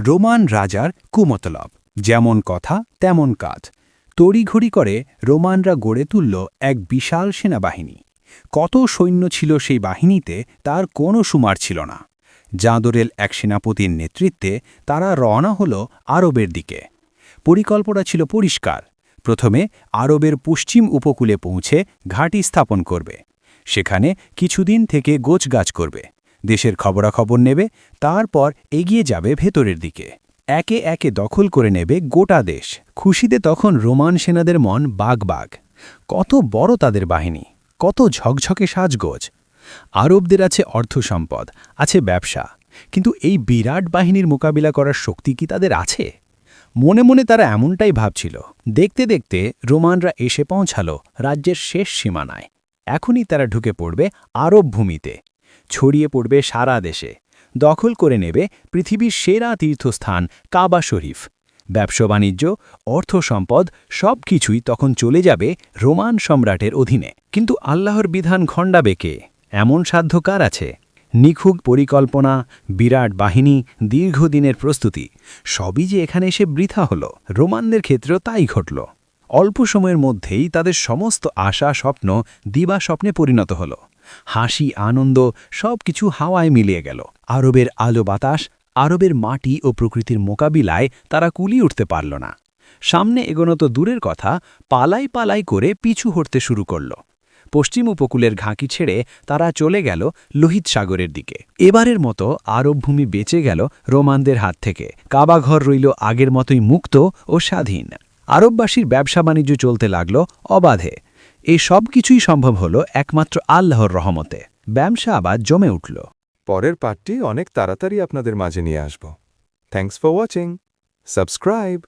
Roman রাজার কুমতলব। যেমন কথা, তেমন কাজ। তড়িঘড়ি করে রোমানরা গড়ে তুলল এক বিশাল সেনাবাহিনী। কত সৈন্য ছিল সেই বাহিনীতে, তার কোনো সুমার ছিল না। জাঁদরেল এক সেনাপতির নেতৃত্বে তারা রওনা হল আরবের দিকে। পরিকল্পনা ছিল পরিষ্কার। প্রথমে আরবের পশ্চিম উপকূলে পৌঁছে ঘাঁটি স্থাপন করবে। সেখানে কিছুদিন থেকে গোছগাছ করবে। দেশের খবরাখবর নেবে, তারপর এগিয়ে যাবে ভেতরের দিকে। একে একে দখল করে নেবে গোটা দেশ। খুশিতে তখন রোমান সেনাদের মন বাগ বাগ কত বড় তাদের বাহিনী, কত ঝকঝকে সাজগোজ। আরবদের আছে অর্থ সম্পদ আছে ব্যবসা। কিন্তু এই বিরাট বাহিনীর মোকাবিলা করার শক্তি কি তাদের আছে? মনে মনে তারা এমনটাই ভাবছিল। দেখতে দেখতে রোমানরা এসে পৌঁছাল রাজ্যের শেষ সীমানায়। এখনই তারা ঢুকে পড়বে আরব ভূমিতে। ছড়িয়ে পড়বে সারা দেশে। দখল করে নেবে পৃথিবীর সেরা তীর্থস্থান কাবা শরীফ। ব্যবসা বাণিজ্য, অর্থ সম্পদ সব কিছুই তখন চলে যাবে রোমান সম্রাটের অধীনে। কিন্তু আল্লাহর বিধান খণ্ডাবে কে? এমন সাধ্য কার আছে? নিখুঁত পরিকল্পনা, বিরাট বাহিনী, দীর্ঘদিনের প্রস্তুতি, সবই যে এখানে এসে বৃথা হল, রোমানদের ক্ষেত্রেও তাই ঘটল। অল্প সময়ের মধ্যেই তাদের সমস্ত আশা, স্বপ্ন দিবা স্বপ্নে পরিণত হল। হাসি, আনন্দ সব কিছু হাওয়ায় মিলিয়ে গেল। আরবের আলো বাতাস, আরবের মাটি ও প্রকৃতির মোকাবিলায় তারা কুলি উঠতে পারল না। সামনে এগোনো তো দূরের কথা, পালাই পালাই করে পিছু হটতে শুরু করল। পশ্চিম উপকূলের ঘাঁকি ছেড়ে তারা চলে গেল লোহিত সাগরের দিকে। এবারের মতো আরব ভূমি বেঁচে গেল রোমানদের হাত থেকে। কাবাঘর রইল আগের মতোই মুক্ত ও স্বাধীন। আরববাসীর ব্যবসা বাণিজ্য চলতে লাগল অবাধে। এই সব কিছুই সম্ভব হল একমাত্র আল্লাহর রহমতে। ব্যবসা আবার জমে উঠল। পরের পার্টটি অনেক তাড়াতাড়ি আপনাদের মাঝে নিয়ে আসব। Thanks for watching subscribe